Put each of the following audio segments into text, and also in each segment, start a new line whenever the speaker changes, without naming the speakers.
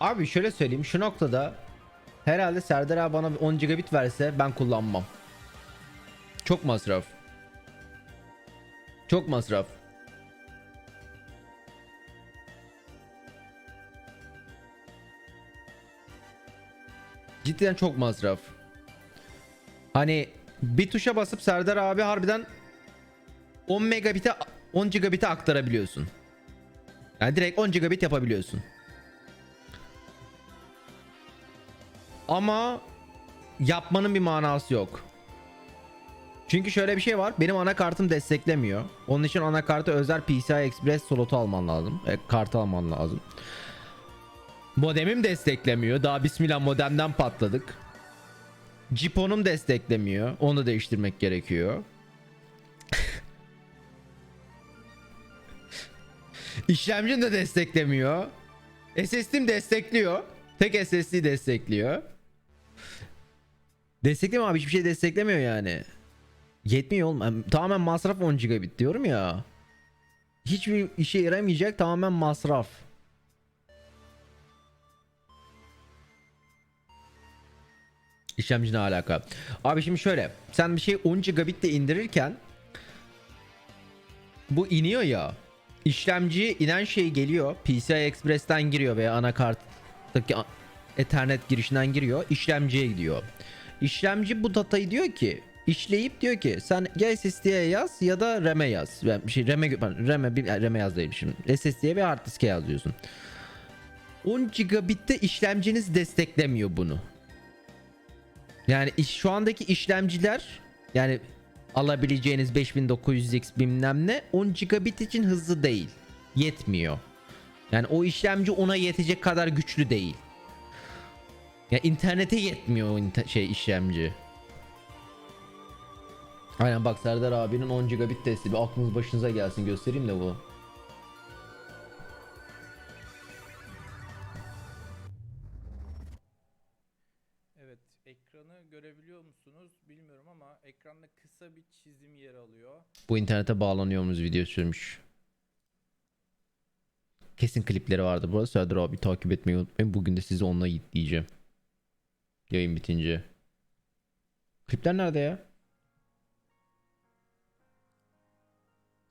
Abi şöyle söyleyeyim şu noktada herhalde Serdar abi bana bir 10 gigabit verse ben kullanmam. Çok masraf. Çok masraf. Cidden çok masraf. Hani bir tuşa basıp Serdar abi harbiden 10 megabit'e 10 gigabit'e aktarabiliyorsun. Yani direkt 10 gigabit yapabiliyorsun. Ama yapmanın bir manası yok. Çünkü şöyle bir şey var. Benim anakartım desteklemiyor. Onun için anakartı özel PCI Express slotu alman lazım. E, kartı alman lazım. Modemim desteklemiyor. Daha bismillah modemden patladık. Ciponum desteklemiyor. Onu da değiştirmek gerekiyor. İşlemcim de desteklemiyor. SSD'm destekliyor. Tek SSD destekliyor. Desteklemiyor abi hiçbir şey desteklemiyor yani. Yetmiyor oğlum. Tamamen masraf 10 gigabit diyorum ya. Hiçbir işe yaramayacak tamamen masraf. İşlemci ne alaka? Abi şimdi şöyle. Sen bir şey 10 gigabit de indirirken bu iniyor ya. İşlemciye inen şey geliyor. PCI Express'ten giriyor veya anakarttaki Ethernet girişinden giriyor. İşlemciye gidiyor. İşlemci bu datayı diyor ki işleyip diyor ki sen ya SSD'ye yaz ya da RAM'e yaz. Bir şey RAM'e pardon, RAM'e bir RAM'e yaz değil şimdi. SSD'ye ve hard diske yaz diyorsun. 10 gigabit'te işlemciniz desteklemiyor bunu. Yani iş, şu andaki işlemciler yani alabileceğiniz 5900X bilmem ne 10 gigabit için hızlı değil. Yetmiyor. Yani o işlemci ona yetecek kadar güçlü değil. Ya internete yetmiyor o inter- şey işlemci. Aynen bak Serdar abinin 10 gigabit testi bir aklınız başınıza gelsin göstereyim de bu.
Evet, ekranı görebiliyor musunuz bilmiyorum ama ekranda kısa bir çizim yer alıyor.
Bu internete bağlanıyorumuz video sürmüş. Kesin klipleri vardı. Bu arada Serdar abi takip etmeyi unutmayın. Bugün de sizi onunla diyeceğim. Yayın bitince. Klipler nerede ya?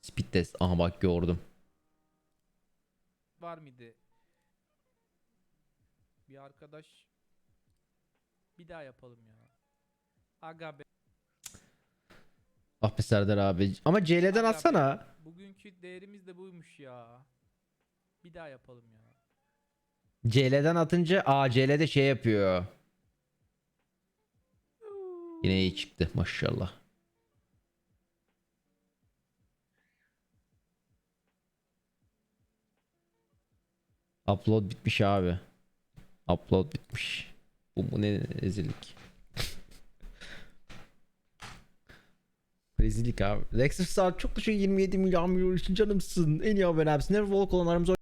Speed test. Aha bak gördüm.
Var mıydı? Bir arkadaş bir daha yapalım ya. Aga be.
Ah be Serdar abi. Ama CL'den
Aga be.
atsana.
Bugünkü değerimiz de buymuş ya. Bir daha yapalım ya.
CL'den atınca aa CL'de şey yapıyor. Yine iyi çıktı maşallah. Upload bitmiş abi. Upload bitmiş. Bu, bu ne rezillik. rezillik abi. Dexter Star çok teşekkür 27 milyon milyon için canımsın. En iyi haber abisi. Never Walk olan aramıza